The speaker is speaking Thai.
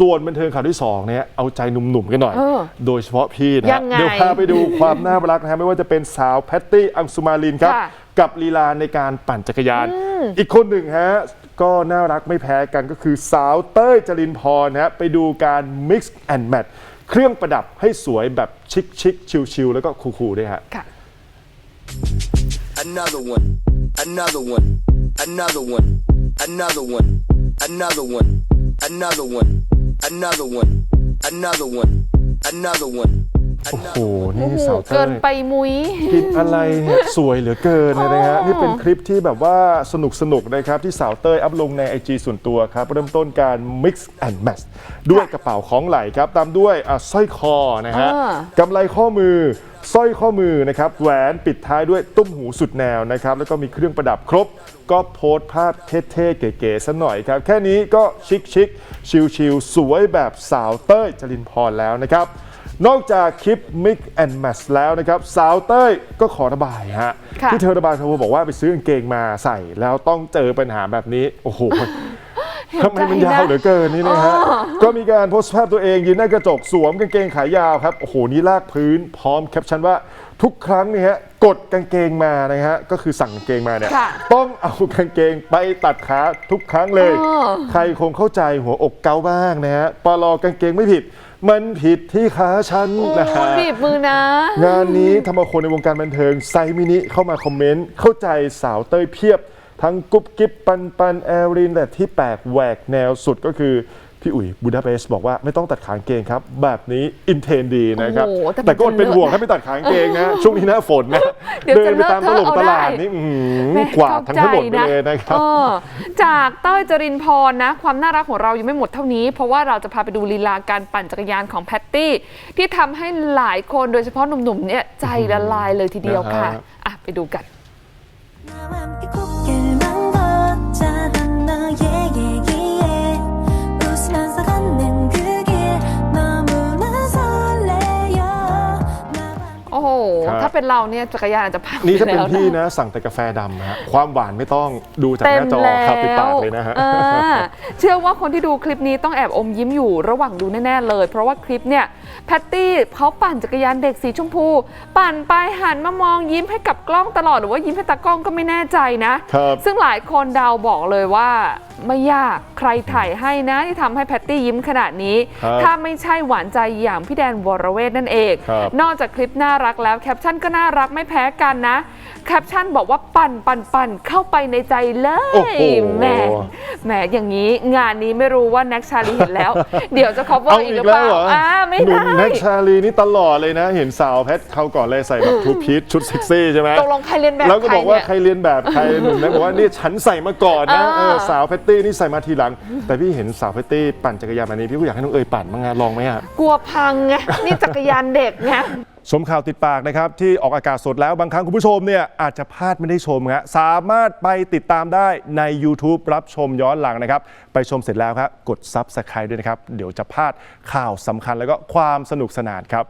ส่วนบันเทิงข่าวที่2เนี่ยเอาใจหนุ่มๆกันหน่อยเออโดยเฉพาะพี่นะยัฮะงไงเดี๋ยวพาไปดูความน่ารักนะฮะไม่ว่าจะเป็นสาวแพตตี้อังสุมาลินครับ ค่ะกับลีลาในการปั่นจักรยาน อีกคนหนึ่งฮะก็น่ารักไม่แพ้กันก็คือสาวเต้ยจรินพรนะฮะไปดูการ mix and match เครื่องประดับให้สวยแบบชิคชิคๆชิลๆแล้วก็คูลๆด้วยฮะค่ะ Another one, another one, another one, another one, another one, another one, another one, another one, another one. โอ้โห นี่โอ้โหสาวเต้เกินยไปมุ้ยกินอะไรเนี่ยสวยเหลือเกินเลยนะฮะอ๋อนี่เป็นคลิปที่แบบว่าสนุกสนุกๆนะครับ ที่สาวเต้ยอัพลงใน IG ส่วนตัวครับ เริ่มต้นการ mix and match ด้วยกระเป๋าของไหลครับ ตามด้วยอะสร้อยคอนะฮะอ่ากำไรข้อมือ สร้อยข้อมือนะครับแหวนปิดท้ายด้วยตุ้มหูสุดแนวนะครับแล้วก็มีเครื่องประดับครบ ก็โพสต์ภาพเท่ๆ เก๋ๆซะหน่อยครับ แค่นี้ก็ชิคๆชิลๆสวยแบบสาวเต้ยจรินพรแล้วนะครับนอกจากคลิป Mix and Match แล้วนะครับ สาวเต้ยก็ขอระบายฮะค่ะที่เธอระบายเธอบอกว่าไปซื้อกางเกงมาใส่ แล้วต้องเจอปัญหาแบบนี้ โอ้โห ทำไมมันยาวเหลือเกินนี่นะฮะ ก็มีการโพสต์ภาพตัวเองยืนหน้ากระจกสวมกางเกงขายาวครับ โอ้โห นี่ลากพื้นพร้อมแคปชั่นว่าทุกครั้งเนี่ยฮะกดกางเกงมานะฮะก็คือสั่งกางเกงมาเนี่ยค่ะต้องเอากางเกงไปตัดขาทุกครั้งเลยอ๋อใครคงเข้าใจหัวอกเกาบ้างนะฮะปลอกางเกงไม่ผิด มันผิดที่ขาฉันนะฮะบีบมือนะ งานนี้ทำเอาคนในวงการบันเทิงไซมินิเข้ามาคอมเมนต์เข้าใจสาวเต้ยเพียบ ทั้งกุ๊บกิ๊บปันปันแอลริน แต่ที่แปลกแหวกแนวสุดก็คือ พี่อุ๋ยบูดาเปสต์บอกว่าไม่ต้องตัดขางเกงครับ แบบนี้อินเทนดีนะครับ โอ้โหแต่มัน แต่ก็อดเป็น จะเลอะ ห่วงถ้าไม่ตัดขางเกงนะ ช่วงนี้หน้าฝนนะ เดี๋ยว เดิ จะ นไปตามต เล ล อะ ง เทอะ ตลาด เอาได้ นี่อื้อหือ แม่ กวาดทั้งถนนไป ข้าใจ เลยนะครับ เออจากเต้ยจรินพรนะ ความน่ารักของเรายังไม่หมดเท่านี้ เพราะว่าเราจะพาไปดูลีลาการปั่นจักรยานของแพตตี้ ที่ทำให้หลายคนโดยเฉพาะหนุ่มๆเนี่ยใจละลายเลยทีเดียวค่ะ นะฮะ อ่ะ ไปดูกัน 나와 함께 꽃 ถ้าเป็นเราเนี่ยจักรยานอาจจะพังนี่ถ้าเป็นแล้วพี่นะนะ สั่งแต่กาแฟดำนะฮะความหวานไม่ต้องดูจากหเต็มน้าจอแล้วครับติดปากเลยนะฮะอ่าเชื่อว่าคนที่ดูคลิปนี้ต้องแอบอมยิ้มอยู่ระหว่างดูแน่ๆเลย เพราะว่าคลิปเนี่ยแพตตี้เขาปั่นจักรยานเด็กสีชมพู ปั่นไปหันมามองยิ้มให้กับกล้องตลอดหรือว่ายิ้มให้ตากล้องก็ไม่แน่ใจนะครับซึ่งหลายคนเดาบอกเลยว่าไม่ยากใค รถ่ายให้นะที่ทำให้แพตตี้ยิ้มขนาดนี้ ครับถ้าไม่ใช่หวานใจอย่างพี่แดนวรเวทนั่นเอง ครับ นอกจากคลิปน่ารักแล้วแคปชั่นก็น่ารักไม่แพ้กันนะ แคปชั่นบอกว่าปั่นปั่นปั่นเข้าไปในใจเลโอ้ยโห แหมแหมอย่างนี้งานนี้ไม่รู้ว่าแน็กชาลีเห็นแล้ว เดี๋ยวจะ cover เอาอีกอีหรืกอเปแล้วล่าเหรออ่าไม่หนุ่ได้มแน็กชาลีนี่ตลอดเลยนะ เห็นสาวแพทเขาวก่อนเลยใส่แบบทูพีชชุดเซ็กซี่ใช่ไหมตกลงใครเรียนแบบแล้วก็ใครบอกว่าเนี่ย ใครเรียนแบบใครหนุ่มแน็กบอกว่านี่ฉันใส่มาก่อนนะอ่าเออสาวแพตตี้นี่ใส่มาทีหลังแต่พี่เห็นสาวแพตตี้ปั่นจักรยานแบบนี้พี่ก็อยากให้น้องเอ๋ยปั่นบ้างไงลองไหมอะ กลัวพังไงนี่จักรยานเด็กไง ชมข่าวติดปากนะครับ ที่ออกอากาศสดแล้วบางครั้งคุณผู้ชมเนี่ยอาจจะพลาดไม่ได้ชมฮะสามารถไปติดตามได้ใน YouTube รับชมย้อนหลังนะครับ ไปชมเสร็จแล้วครับกด Subscribe ด้วยนะครับ เดี๋ยวจะพลาดข่าวสำคัญแล้วก็ความสนุกสนานครับ